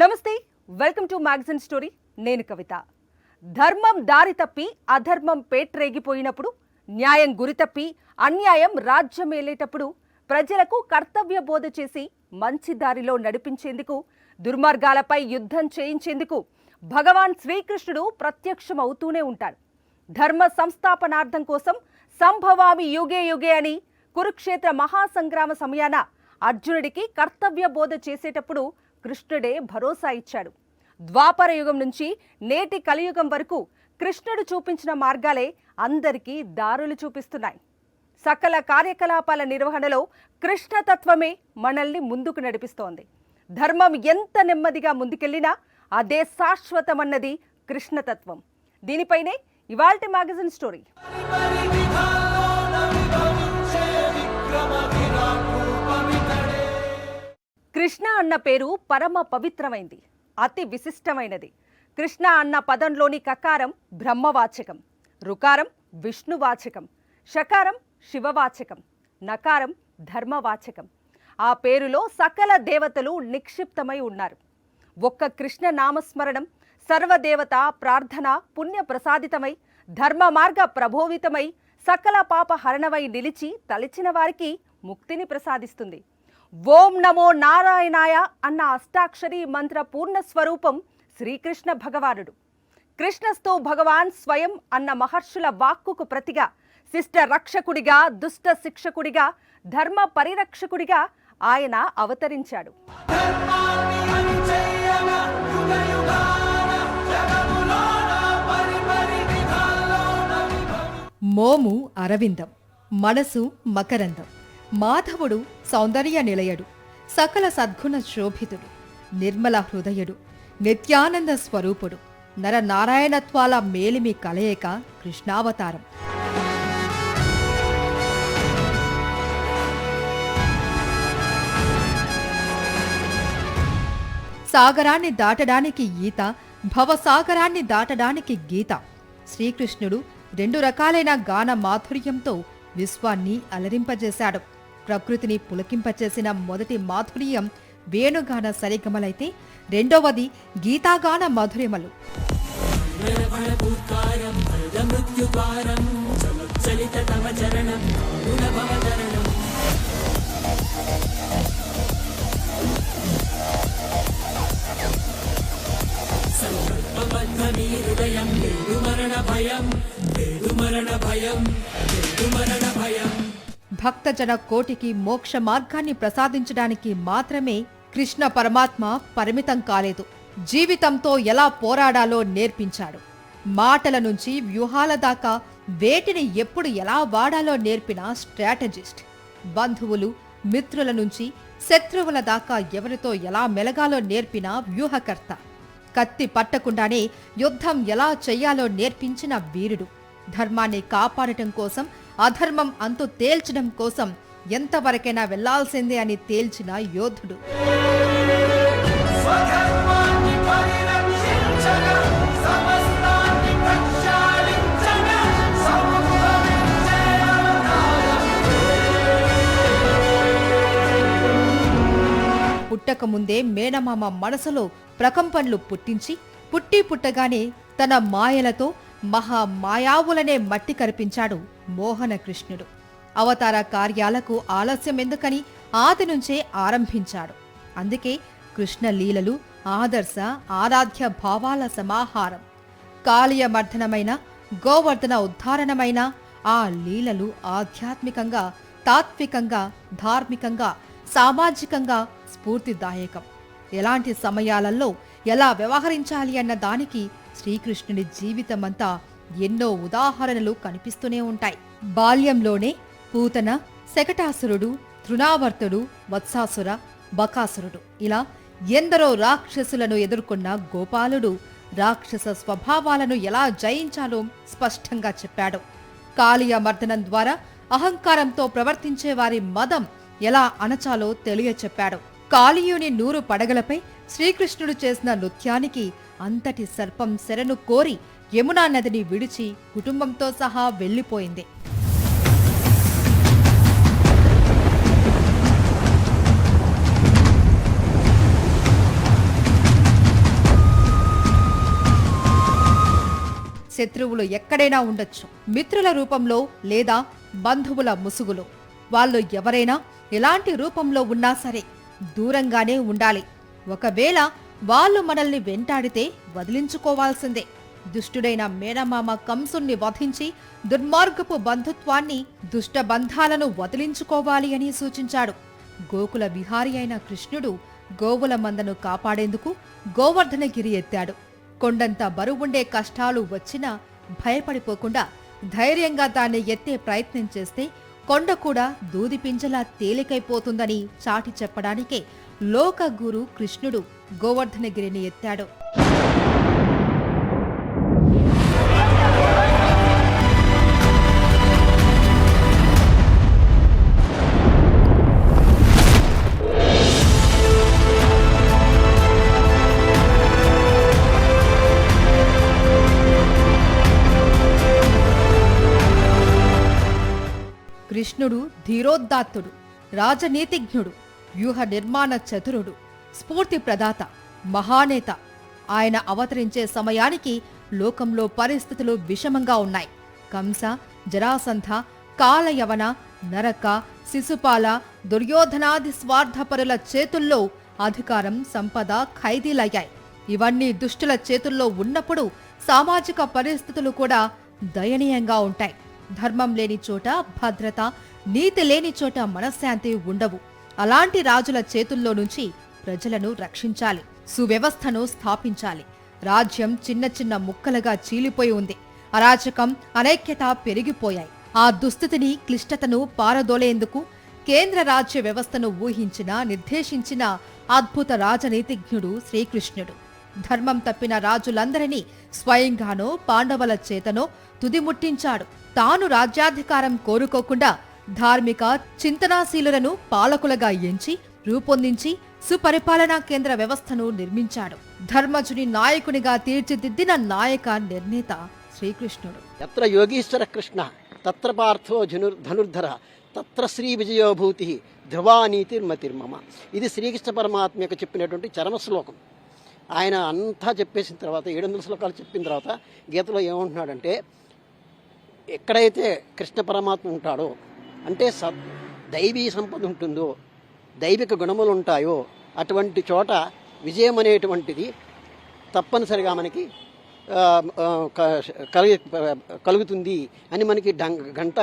నమస్తే welcome to magazine story. నేను కవిత. ధర్మం దారి తప్పి అధర్మం పేట్రేగిపోయినప్పుడు న్యాయం గురి తప్పి అన్యాయం రాజ్యమేలేటప్పుడు ప్రజలకు కర్తవ్య బోధ చేసి మంచి దారిలో నడిపించేందుకు దుర్మార్గాలపై యుద్ధం చేయించేందుకు భగవాన్ శ్రీకృష్ణుడు ప్రత్యక్షం అవుతూనే ఉంటాడు. ధర్మ సంస్థాపనార్థం కోసం సంభవామి యుగే యుగే అని కురుక్షేత్ర మహాసంగ్రామ సమయాన అర్జునుడికి కర్తవ్య బోధ చేసేటప్పుడు కృష్ణుడే భరోసా ఇచ్చాడు. ద్వాపర యుగం నుంచి నేటి కలియుగం వరకు కృష్ణుడు చూపించిన మార్గాలే అందరికీ దారులు చూపిస్తున్నాయి. సకల కార్యకలాపాల నిర్వహణలో కృష్ణతత్వమే మనల్ని ముందుకు నడిపిస్తోంది. ధర్మం ఎంత నెమ్మదిగా ముందుకెళ్ళినా అదే శాశ్వతమన్నది కృష్ణతత్వం. దీనిపైనే ఇవాల్టి మ్యాగజైన్ స్టోరీ. కృష్ణ అన్న పేరు పరమ పవిత్రమైంది అతి విశిష్టమైనది. కృష్ణ అన్న పదంలోని కకారం బ్రహ్మవాచకం రుకారం విష్ణువాచకం షకారం శివవాచకం నకారం ధర్మవాచకం. ఆ పేరులో సకల దేవతలు నిక్షిప్తమై ఉన్నారు. ఒక్క కృష్ణ నామస్మరణం సర్వదేవత ప్రార్థన పుణ్య ప్రసాదితమై ధర్మ మార్గ ప్రభోవితమై సకల పాప హరణమై నిలిచి తలిచిన వారికి ముక్తిని ప్రసాదిస్తుంది. ఓం నమో నారాయణాయ అన్న అష్టాక్షరి మంత్ర పూర్ణ స్వరూపం శ్రీకృష్ణ భగవానుడు. కృష్ణస్థో భగవాన్ స్వయం అన్న మహర్షుల వాక్కుకు ప్రతిగా శిష్ట రక్షకుడిగా దుష్ట శిక్షకుడిగా ధర్మ పరిరక్షకుడిగా ఆయన అవతరించాడు. మోము అరవిందం. మనసు మకరందం. మాధవుడు సౌందర్య నిలయడు సకల సద్గుణ శోభితుడు నిర్మల హృదయుడు నిత్యానంద స్వరూపుడు నరనారాయణత్వాల మేలిమి కలయిక కృష్ణావతారం. సాగరాన్ని దాటడానికి ఈత భవసాగరాన్ని దాటడానికి గీత. శ్రీకృష్ణుడు రెండు రకాలైన గాన మాధుర్యంతో విశ్వాన్ని అలరింపజేశాడు. ప్రకృతిని పులకింపచేసిన మొదటి మాధుర్యం వేణుగాన సరిగమలైతే రెండవది గీతాగాన మధురిమలు. భయం భయం భయం. భక్తజన కోటికి మోక్ష మార్గాన్ని ప్రసాదించడానికి మాత్రమే కృష్ణ పరమాత్మ పరిమితం కాలేదు. జీవితంతో ఎలా పోరాడాలో నేర్పించాడు. మాటల నుంచి వ్యూహాల దాకా వేటిని ఎప్పుడు ఎలా వాడాలో నేర్పిన స్ట్రాటజిస్ట్. బంధువులు మిత్రుల నుంచి శత్రువుల దాకా ఎవరితో ఎలా మెలగాలో నేర్పిన వ్యూహకర్త. కత్తి పట్టకుండానే యుద్ధం ఎలా చెయ్యాలో నేర్పించిన వీరుడు. ధర్మాన్ని కాపాడటం కోసం అధర్మం అంతు తేల్చడం కోసం ఎంతవరకైనా వెళ్ళాల్సిందే అని తేల్చిన యోధుడు. పుట్టకముందే మేనమామ మనసులో ప్రకంపనలు పుట్టించి పుట్టి పుట్టగానే తన మాయలతో మహా మాయావులనే మట్టి కరిపించాడు. మోహన కృష్ణుడు అవతార కార్యాలకు ఆలస్యం ఎందుకని ఆది నుంచే ఆరంభించాడు. అందుకే కృష్ణ లీలలు ఆదర్శ ఆరాధ్య భావాల సమాహారం. కాళీయమర్ధనమైన గోవర్ధన ఉద్ధారణమైన ఆ లీలలు ఆధ్యాత్మికంగా తాత్వికంగా ధార్మికంగా సామాజికంగా స్ఫూర్తిదాయకం. ఎలాంటి సమయాలలో ఎలా వ్యవహరించాలి అన్న దానికి శ్రీకృష్ణుడి జీవితమంతా ఎన్నో ఉదాహరణలు కనిపిస్తూనే ఉంటాయి. బాల్యంలోనే పూతన శకటాసురుడు తృణావర్తుడు వత్సాసుర బకాసురుడు. ఇలా ఎందరో రాక్షసులను ఎదుర్కొన్న గోపాలుడు రాక్షస స్వభావాలను ఎలా జయించాలో స్పష్టంగా చెప్పాడు. కాళీయ మర్దనం ద్వారా అహంకారంతో ప్రవర్తించే వారి మదం ఎలా అణచాలో తెలియచెప్పాడు. కాళీయుని నూరు పడగలపై శ్రీకృష్ణుడు చేసిన నృత్యానికి అంతటి సర్పం శరణు కోరి యమునా నదిని విడిచి కుటుంబంతో సహా వెళ్ళిపోయింది శత్రువులు ఎక్కడైనా ఉండొచ్చు. మిత్రుల రూపంలో లేదా బంధువుల ముసుగులో. వాళ్ళు ఎవరైనా ఎలాంటి రూపంలో ఉన్నా సరే దూరంగానే ఉండాలి. ఒకవేళ వాళ్ళు మనల్ని వెంటాడితే వదిలించుకోవాల్సిందే. దుష్టుడైన మేనమామ కంసుణ్ణి వధించి దుర్మార్గపు బంధుత్వాన్ని దుష్ట బంధాలను వదిలించుకోవాలి అని సూచించాడు. గోకుల విహారి అయిన కృష్ణుడు గోవుల మందను కాపాడేందుకు గోవర్ధనగిరి ఎత్తాడు. కొండంత బరువుండే కష్టాలు వచ్చినా భయపడిపోకుండా ధైర్యంగా దాన్ని ఎత్తే ప్రయత్నం చేస్తే కొండ కూడా దూది పింజలా తేలికైపోతుందని చాటి చెప్పడానికే లోక గురు కృష్ణుడు గోవర్ధనగిరిని ఎత్తాడు. కృష్ణుడు ధీరోద్దాత్తుడు రాజనీతిజ్ఞుడు వ్యూహ నిర్మాణ చతురుడు స్ఫూర్తి ప్రదాత మహానేత. ఆయన అవతరించే సమయానికి లోకంలో పరిస్థితులు విషమంగా ఉన్నాయి. కంస జరాసంధ కాలయవన నరక శిశుపాల దుర్యోధనాది స్వార్థపరుల చేతుల్లో అధికారం సంపద ఖైదీలయ్యాయి. ఇవన్నీ దుష్టుల చేతుల్లో ఉన్నప్పుడు సామాజిక పరిస్థితులు కూడా దయనీయంగా ఉంటాయి. ధర్మం లేని చోట భద్రత నీతి లేని చోట మనశ్శాంతి ఉండవు. అలాంటి రాజుల చేతుల్లో నుంచి ప్రజలను రక్షించాలి సువ్యవస్థను స్థాపించాలి. రాజ్యం చిన్న చిన్న ముక్కలుగా చీలిపోయి ఉంది. అరాచకం అనైక్యత పెరిగిపోయాయి. ఆ దుస్థితిని క్లిష్టతను పారదోలేందుకు కేంద్ర రాజ్య వ్యవస్థను ఊహించిన నిర్దేశించిన అద్భుత రాజనీతిజ్ఞుడు శ్రీకృష్ణుడు. ధర్మం తప్పిన రాజులందరినీ స్వయంగానో పాండవుల చేతనో తుదిముట్టించాడు తాను రాజ్యాధికారం కోరుకోకుండా ధార్మిక చింతనాశీలులను పాలకులుగా ఎంచి రూపొందించి సుపరిపాలనా కేంద్ర వ్యవస్థను నిర్మించాడు. ధర్మజుని నాయకునిగా తీర్చిదిద్దిన నాయక నిర్ణేత శ్రీకృష్ణుడు. ఎత్ర యోగీశ్వర కృష్ణ తత్ర పార్థో ధనుర్ధర తత్ర శ్రీ విజయోభూతి ధ్రువానీతిర్మతిర్మమ. ఇది శ్రీకృష్ణ పరమాత్మ యొక్క చెప్పినటువంటి చరమ శ్లోకం. ఆయన అంతా చెప్పేసిన తర్వాత ఏడు వందల శ్లోకాలు చెప్పిన తర్వాత గీతలో ఏమంటున్నాడంటే ఎక్కడైతే కృష్ణ పరమాత్మ ఉంటాడో అంటే స దైవీ సంపద ఉంటుందో దైవిక గుణములు ఉంటాయో అటువంటి చోట విజయం అనేటువంటిది తప్పనిసరిగా మనకి కలిగి కలుగుతుంది అని మనకి గంట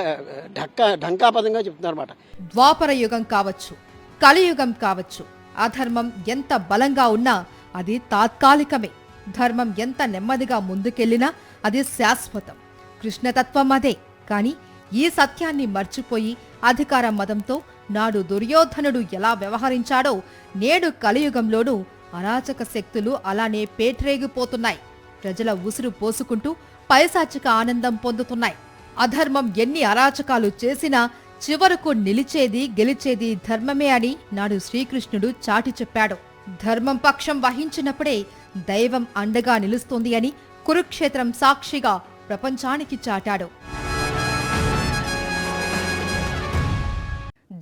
ఢక్క ఢంకాపదంగా చెప్తున్నారు అనమాట ద్వాపర యుగం కావచ్చు కలియుగం కావచ్చు అధర్మం ఎంత బలంగా ఉన్నా అది తాత్కాలికమే. ధర్మం ఎంత నెమ్మదిగా ముందుకెళ్ళినా అది శాశ్వతం. కృష్ణతత్వం అదే కాని ఈ సత్యాన్ని మర్చిపోయి అధికార మదంతో నాడు దుర్యోధనుడు ఎలా వ్యవహరించాడో నేడు కలియుగంలోనూ అరాచక శక్తులు అలానే పేట్రేగిపోతున్నాయి. ప్రజల ఉసురు పోసుకుంటూ పైశాచిక ఆనందం పొందుతున్నాయి. అధర్మం ఎన్ని అరాచకాలు చేసినా చివరకు నిలిచేది గెలిచేది ధర్మమే అని నాడు శ్రీకృష్ణుడు చాటి చెప్పాడు. ధర్మం పక్షం వహించినప్పుడే దైవం అండగా నిలుస్తుంది అని కురుక్షేత్రం సాక్షిగా ప్రపంచానికి చాటాడు.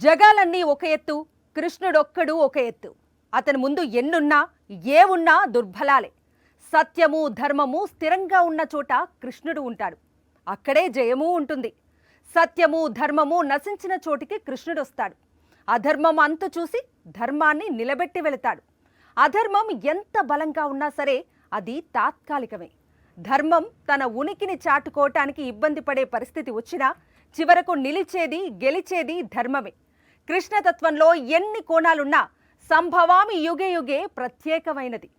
జగాలన్నీ ఒక ఎత్తు కృష్ణుడొక్కడు ఒక ఎత్తు. అతని ముందు ఎన్నున్నా ఏ ఉన్నా దుర్బలాలే. సత్యము ధర్మము స్థిరంగా ఉన్న చోట కృష్ణుడు ఉంటాడు. అక్కడే జయము ఉంటుంది. సత్యము ధర్మము నశించిన చోటికి కృష్ణుడు వస్తాడు అధర్మం అంతు చూసి ధర్మాన్ని నిలబెట్టి వెళతాడు. అధర్మం ఎంత బలంగా ఉన్నా సరే అది తాత్కాలికమే. ధర్మం తన ఉనికిని చాటుకోవటానికి ఇబ్బంది పడే పరిస్థితి వచ్చినా చివరకు నిలిచేది గెలిచేది ధర్మమే. కృష్ణతత్వంలో ఎన్ని కోణాలున్నా సంభవామి యుగే యుగే ప్రత్యేకమైనది.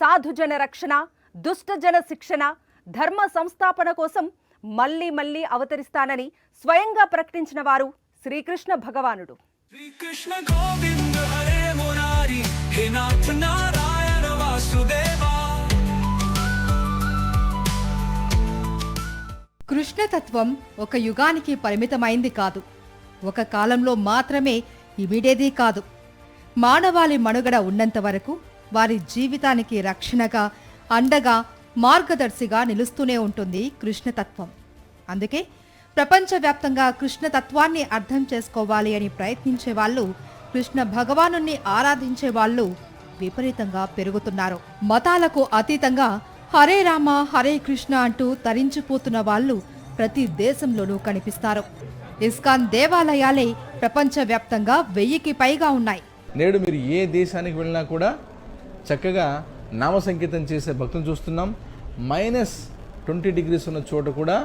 సాధుజన రక్షణ దుష్టజన శిక్షణ ధర్మ సంస్థాపన కోసం మళ్ళీ మళ్ళీ అవతరిస్తానని స్వయంగా ప్రకటించిన వారు శ్రీకృష్ణ భగవానుడు. శ్రీకృష్ణ గోవింద హరే మురారి హే నారాయణ వాసుదేవా. కృష్ణతత్వం ఒక యుగానికి పరిమితమైంది కాదు. ఒక కాలంలో మాత్రమే ఇమిడేది కాదు. మానవాళి మనుగడ ఉన్నంత వరకు వారి జీవితానికి రక్షణగా అండగా మార్గదర్శిగా నిలుస్తూనే ఉంటుంది కృష్ణతత్వం. అందుకే ప్రపంచవ్యాప్తంగా కృష్ణతత్వాన్ని అర్థం చేసుకోవాలి అని ప్రయత్నించే వాళ్ళు కృష్ణ భగవానుణ్ణి ఆరాధించే వాళ్ళు విపరీతంగా పెరుగుతున్నారు. మతాలకు అతీతంగా హరే రామ హరే కృష్ణ అంటూ తరించిపోతున్న వాళ్ళు ప్రతి దేశంలోనూ కనిపిస్తారు. ఇస్కాన్ దేవాలయాలే ప్రపంచవ్యాప్తంగా వెయ్యికి పైగా ఉన్నాయి. నేడు మీరు ఏ దేశానికి వెళ్ళినా కూడా చక్కగా నామ సంకేతం చేసే భక్తులు చూస్తున్నాం. మైనస్ ట్వంటీ డిగ్రీస్ ఉన్న చోట కూడా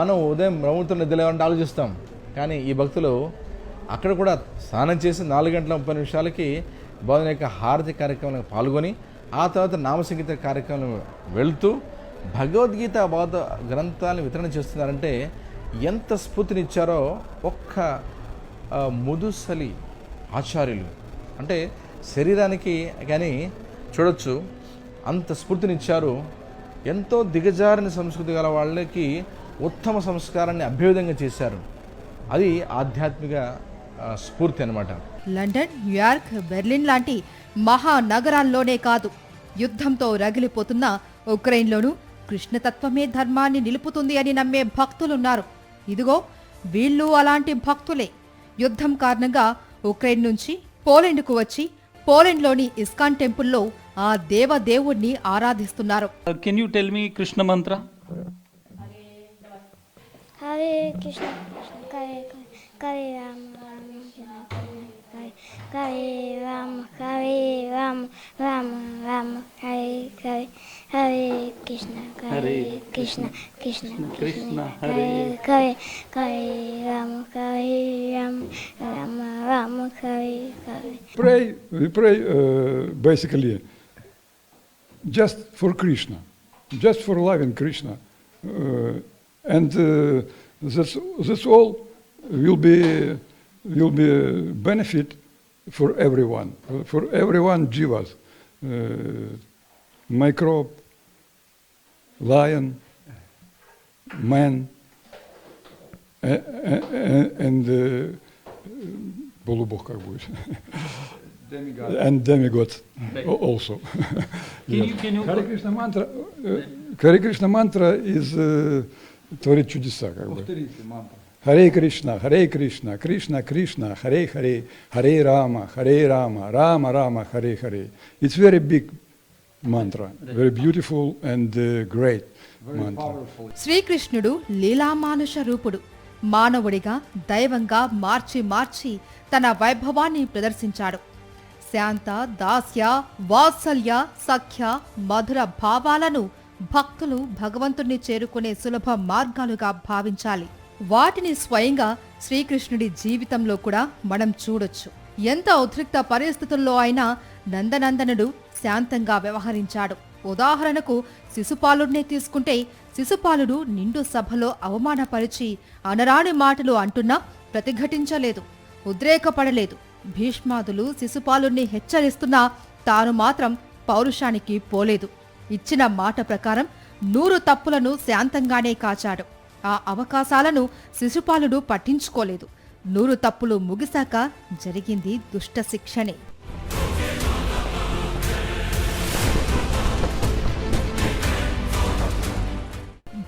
మనం ఉదయం బ్రహ్మతో నిద్రలేవాలంటే ఆలోచిస్తాం. కానీ ఈ భక్తులు అక్కడ కూడా స్నానం చేసి నాలుగు గంటల ముప్పై నిమిషాలకి బోధన యొక్క హారతి కార్యక్రమంలో పాల్గొని ఆ తర్వాత నామసంగీత కార్యక్రమం వెళ్తూ భగవద్గీత బోధ గ్రంథాలను వితరణ చేస్తున్నారంటే ఎంత స్ఫూర్తినిచ్చారో ఒక్క ముదుసలి ఆచార్యులు. అంటే శరీరానికి కానీ చూడొచ్చు అంత స్ఫూర్తినిచ్చారు. ఎంతో దిగజారిన సంస్కృతి గల వాళ్ళకి ఉత్తమ సంస్కారాన్ని అభ్యుదంగా చేశారు. అది ఆధ్యాత్మిక స్ఫూర్తి అనమాట లండన్ న్యూయార్క్ బెర్లిన్ లాంటి మహానగరాల్లోనే కాదు. యుద్ధంతో రగిలిపోతున్న ఉక్రెయిన్లోనూ కృష్ణతత్వమే ధర్మాన్ని నిలుపుతుంది అని నమ్మే భక్తులున్నారు. ఇదిగో వీళ్ళు అలాంటి భక్తులే. యుద్ధం కారణంగా ఉక్రెయిన్ నుంచి పోలెండ్కు వచ్చి పోలెండ్లోని ఇస్కాన్ టెంపుల్లో ఆ దేవదేవుణ్ణి ఆరాధిస్తున్నారు. Uh, can you tell me Krishna mantra? Hare Krishna, Hare Hare Ram, Hare Ram, Hare Ram, Ram Ram, Hare Hare, Hare Krishna, Hare Hare Krishna, Krishna Krishna, Krishna, Hare- Hare Hare, Hare Ram, Hare Ram, Ram Ram, Hare Hare. pray we pray uh, basically just for krishna just for loving krishna uh, and uh, that's that's all will be will be benefit for everyone for everyone jivas uh, microbe lion man a- a- a- and uh, полубог как будет and demigod al- also. Can you can you Hare Krishna mantra, uh, Hare Krishna mantra is uh, творит чудеса как бы. Харе Кришна, Харе Кришна, Кришна Кришна, Харе Харе, Харе Рама, Харе Рама, Рама Рама, Харе Харе. It's very big mantra, very beautiful and uh, great mantra. శ్రీకృష్ణుడు లీలామానుష రూపుడు మానవుడిగా దైవంగా మార్చి మార్చి తన వైభవాన్ని ప్రదర్శించాడు శాంత దాస్య వాత్సల్య సఖ్య మధుర భావాలను భక్తులు భగవంతుణ్ణి చేరుకునే సులభ మార్గాలుగా భావించాలి వాటిని స్వయంగా శ్రీకృష్ణుడి జీవితంలో కూడా మనం చూడొచ్చు. ఎంత ఉద్రిక్త పరిస్థితుల్లో అయినా నందనందనుడు శాంతంగా వ్యవహరించాడు. ఉదాహరణకు శిశుపాలుడినే తీసుకుంటే శిశుపాలుడు నిండు సభలో అవమానపరిచి అనరాని మాటలు అంటున్నా ప్రతిఘటించలేదు ఉద్రేకపడలేదు. భీష్మాదులు శిశుపాలుణ్ణి హెచ్చరిస్తున్నా తాను మాత్రం పౌరుషానికి పోలేదు. ఇచ్చిన మాట ప్రకారం నూరు తప్పులను శాంతంగానే కాచాడు. ఆ అవకాశాలను శిశుపాలుడు పట్టించుకోలేదు. నూరు తప్పులు ముగిశాక జరిగింది దుష్ట శిక్షణే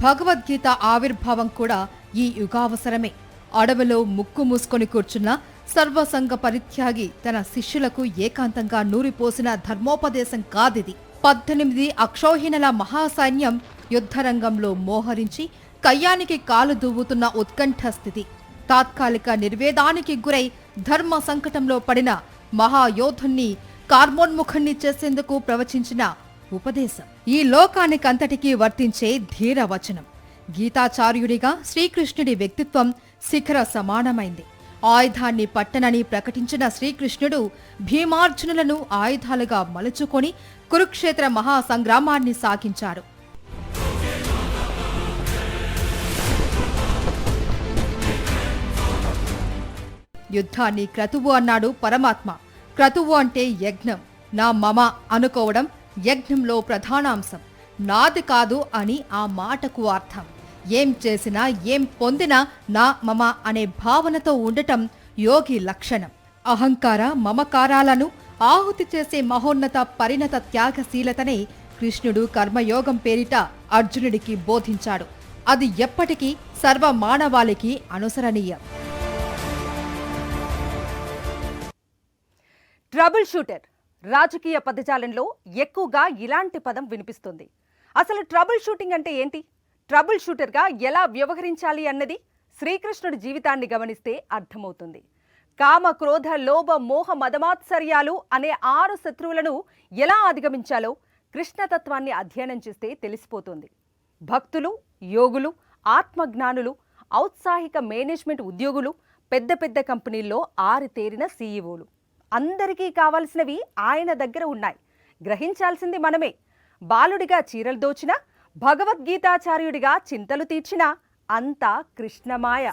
భగవద్గీత ఆవిర్భావం కూడా ఈ యుగావసరమే. అడవిలో ముక్కు మూసుకొని కూర్చున్న సర్వసంగ పరిత్యాగి తన శిష్యులకు ఏకాంతంగా నూరిపోసిన ధర్మోపదేశం కాదిది. పద్దెనిమిది అక్షోహిణల మహాసైన్యం యుద్ధరంగంలో మోహరించి కయ్యానికి కాలు దువ్వుతున్న ఉత్కంఠ స్థితి తాత్కాలిక నిర్వేదానికి గురై ధర్మ సంకటంలో పడిన మహాయోధుణ్ణి కార్మోన్ముఖుణ్ణి చేసేందుకు ప్రవచించిన ఉపదేశం. ఈ లోకానికంతటికీ వర్తించే ధీర వచనం గీతాచార్యుడిగా శ్రీకృష్ణుడి వ్యక్తిత్వం శిఖర సమానమైంది. ఆయుధాన్ని పట్టనని ప్రకటించిన శ్రీకృష్ణుడు భీమార్జునులను ఆయుధాలుగా మలుచుకొని కురుక్షేత్ర మహాసంగ్రామాన్ని సాగించారు. యుద్ధాన్ని క్రతువు అన్నాడు పరమాత్మ. క్రతువు అంటే యజ్ఞం. నా మమ అనుకోవడం యజ్ఞంలో ప్రధానాంశం. నాది కాదు అని ఆ మాటకు అర్థం. ఏం చేసినా ఏం పొందినా నా మమ అనే భావనతో ఉండటం యోగి లక్షణం. అహంకార మమకారాలను ఆహుతి చేసే మహోన్నత పరిణత త్యాగశీలతనే కృష్ణుడు కర్మయోగం పేరిట అర్జునుడికి బోధించాడు. అది ఎప్పటికీ సర్వ మానవాళికి అనుసరణీయం. ట్రబుల్ షూటర్ రాజకీయ పదజాలంలో ఎక్కువగా ఇలాంటి పదం వినిపిస్తుంది. అసలు ట్రబుల్ షూటింగ్ అంటే ఏంటి? ట్రబుల్ షూటర్గా ఎలా వ్యవహరించాలి అన్నది శ్రీకృష్ణుడి జీవితాన్ని గమనిస్తే అర్థమవుతుంది. కామ క్రోధ లోభ మోహ మదమాత్సర్యాలు అనే ఆరు శత్రువులను ఎలా అధిగమించాలో కృష్ణతత్వాన్ని అధ్యయనం చేస్తే తెలిసిపోతుంది. భక్తులు యోగులు ఆత్మజ్ఞానులు ఔత్సాహిక మేనేజ్మెంట్ ఉద్యోగులు పెద్ద పెద్ద కంపెనీల్లో ఆరితేరిన సీఈఓలు. అందరికీ కావాల్సినవి ఆయన దగ్గర ఉన్నాయి. గ్రహించాల్సింది మనమే. బాలుడిగా చీరలు దోచిన భగవద్గీతాచార్యుడిగా చింతలు తీర్చిన అంతా కృష్ణమాయ.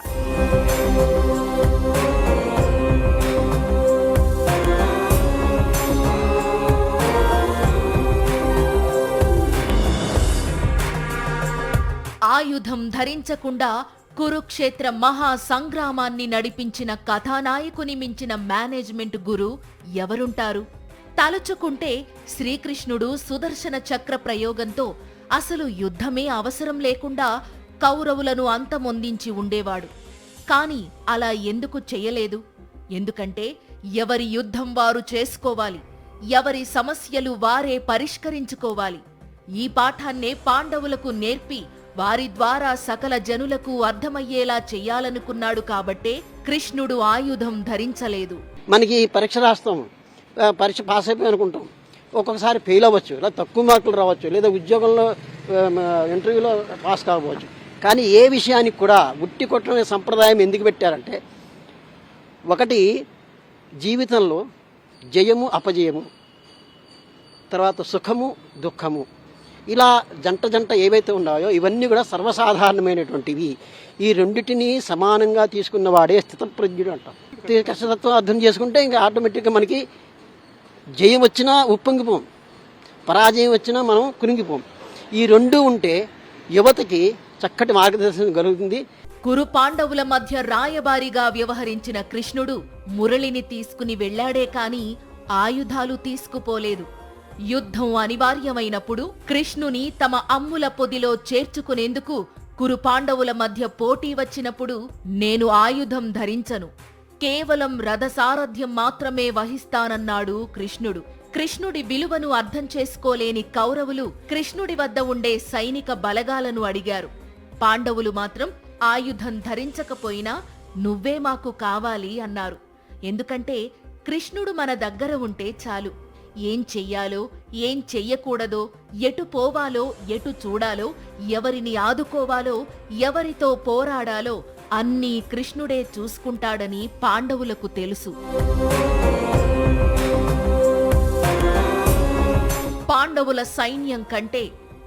ఆయుధం ధరించకుండా కురుక్షేత్ర మహా సంగ్రామాన్ని నడిపించిన కథానాయకుని మించిన మేనేజ్మెంట్ గురు ఎవరుంటారు? తలుచుకుంటే శ్రీకృష్ణుడు సుదర్శన చక్ర ప్రయోగంతో అసలు యుద్ధమే అవసరం లేకుండా కౌరవులను అంతమొందించి ఉండేవాడు. కాని అలా ఎందుకు చెయ్యలేదు ఎందుకంటే ఎవరి యుద్ధం వారు చేసుకోవాలి ఎవరి సమస్యలు వారే పరిష్కరించుకోవాలి. ఈ పాఠాన్నే పాండవులకు నేర్పి వారి ద్వారా సకల జనులకు అర్థమయ్యేలా చెయ్యాలనుకున్నాడు కాబట్టే కృష్ణుడు ఆయుధం ధరించలేదు. మనకి పరీక్ష రాస్తాం. పరీక్ష పాస్ అయిపోయి అనుకుంటాం. ఒక్కొక్కసారి ఫెయిల్ అవ్వచ్చు లేదా తక్కువ మార్కులు రావచ్చు లేదా ఉద్యోగంలో ఇంటర్వ్యూలో పాస్ కావచ్చు కానీ ఏ విషయానికి కూడా ఉట్టి కొట్టడం సంప్రదాయం ఎందుకు పెట్టారంటే ఒకటి జీవితంలో జయము అపజయము తర్వాత సుఖము దుఃఖము. ఇలా జంట జంట ఏవైతే ఉన్నాయో ఇవన్నీ కూడా సర్వసాధారణమైనటువంటివి. ఈ రెండింటినీ సమానంగా తీసుకున్నవాడే స్థితప్రజ్ఞుడు అంటాం. కష్టతత్వం అర్థం చేసుకుంటే ఇంకా ఆటోమేటిక్గా మనకి జయం వచ్చినా ఉప్పొంగిపోం. పరాజయం వచ్చినా మనం కురింగిపోం ఈ రెండు ఉంటే యువతకి చక్కటి మార్గదర్శనం కలుగుతుంది. కురు పాండవుల మధ్య రాయబారిగా వ్యవహరించిన కృష్ణుడు మురళిని తీసుకుని వెళ్ళాడే కాని ఆయుధాలు తీసుకుపోలేదు. యుద్ధం అనివార్యమైనప్పుడు కృష్ణుని తమ అమ్ముల పొదిలో చేర్చుకునేందుకు కురు పాండవుల మధ్య పోటీ వచ్చినప్పుడు నేను ఆయుధం ధరించను. కేవలం రథసారథ్యం మాత్రమే వహిస్తానన్నాడు కృష్ణుడు. కృష్ణుడి విలువను అర్థం చేసుకోలేని కౌరవులు కృష్ణుడి వద్ద ఉండే సైనిక బలగాలను అడిగారు. పాండవులు మాత్రం ఆయుధం ధరించకపోయినా నువ్వే మాకు కావాలి అన్నారు. ఎందుకంటే కృష్ణుడు మన దగ్గర ఉంటే చాలు. ఏం చెయ్యాలో ఏం చెయ్యకూడదో ఎటు పోవాలో ఎటు చూడాలో ఎవరిని ఆదుకోవాలో ఎవరితో పోరాడాలో అన్నీ కృష్ణుడే చూసుకుంటాడని పాండవులకు తెలుసు. పాండవుల సైన్యం కంటే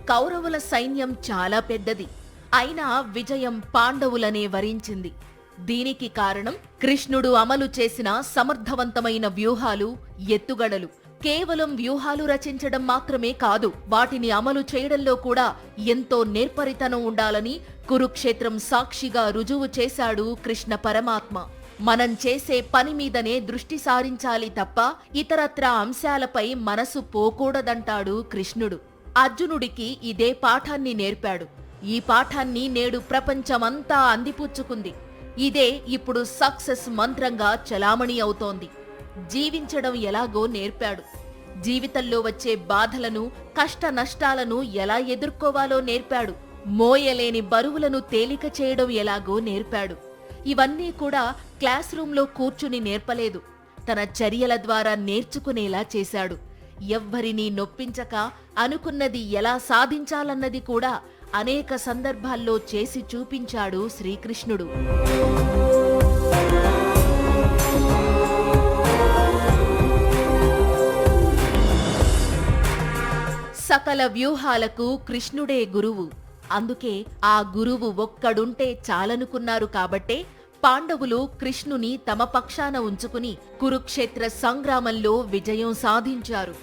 కౌరవుల సైన్యం చాలా పెద్దది. అయినా విజయం పాండవులనే వరించింది. దీనికి కారణం కృష్ణుడు అమలు చేసిన సమర్థవంతమైన వ్యూహాలు ఎత్తుగడలు. కేవలం వ్యూహాలు రచించడం మాత్రమే కాదు వాటిని అమలు చేయడంలో కూడా ఎంతో నేర్పరితనం ఉండాలని కురుక్షేత్రం సాక్షిగా రుజువు చేశాడు కృష్ణ పరమాత్మ. మనం చేసే పని మీదనే దృష్టి సారించాలి తప్ప ఇతరత్ర అంశాలపై మనసు పోకూడదంటాడు కృష్ణుడు. అర్జునుడికి ఇదే పాఠాన్ని నేర్పాడు. ఈ పాఠాన్ని నేడు ప్రపంచమంతా అందిపుచ్చుకుంది. ఇదే ఇప్పుడు సక్సెస్ మంత్రంగా చలామణి అవుతోంది. జీవించడం ఎలాగో నేర్పాడు. జీవితంలో వచ్చే బాధలను కష్ట నష్టాలను ఎలా ఎదుర్కోవాలో నేర్పాడు. మోయలేని బరువులను తేలిక చేయడం ఎలాగో నేర్పాడు. ఇవన్నీ కూడా క్లాస్ రూంలో కూర్చుని నేర్పలేదు. తన చర్యల ద్వారా నేర్చుకునేలా చేశాడు. ఎవ్వరినీ నొప్పించక అనుకున్నది ఎలా సాధించాలన్నది కూడా అనేక సందర్భాల్లో చేసి చూపించాడు శ్రీకృష్ణుడు. సకల వ్యూహాలకు కృష్ణుడే గురువు. అందుకే ఆ గురువు ఒక్కడుంటే చాలనుకున్నారు కాబట్టే పాండవులు కృష్ణుని తమ పక్షాన ఉంచుకుని కురుక్షేత్ర సంగ్రామంలో విజయం సాధించారు.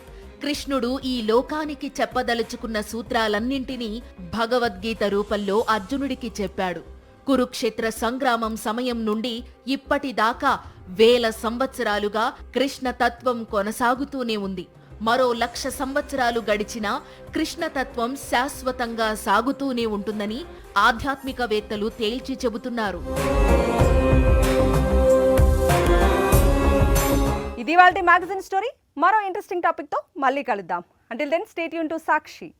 కృష్ణుడు ఈ లోకానికి చెప్పదలుచుకున్న సూత్రాలన్నింటినీ భగవద్గీత రూపంలో అర్జునుడికి చెప్పాడు. కురుక్షేత్ర సంగ్రామం సమయం నుండి ఇప్పటిదాకా వేల సంవత్సరాలుగా కృష్ణ తత్వం కొనసాగుతూనే ఉంది. మరో లక్ష సంవత్సరాలు గడిచినా కృష్ణతత్వం శాశ్వతంగా సాగుతూనే ఉంటుందని ఆధ్యాత్మికవేత్తలు తేల్చి చెబుతున్నారు. ఇది వాళ్ళ మ్యాగజైన్ స్టోరీ మరో ఇంట్రెస్టింగ్ టాపిక్తో మళ్ళీ కలుద్దాం. అంటిల్ దెన్ స్టేట్ యూన్ టు సాక్షి.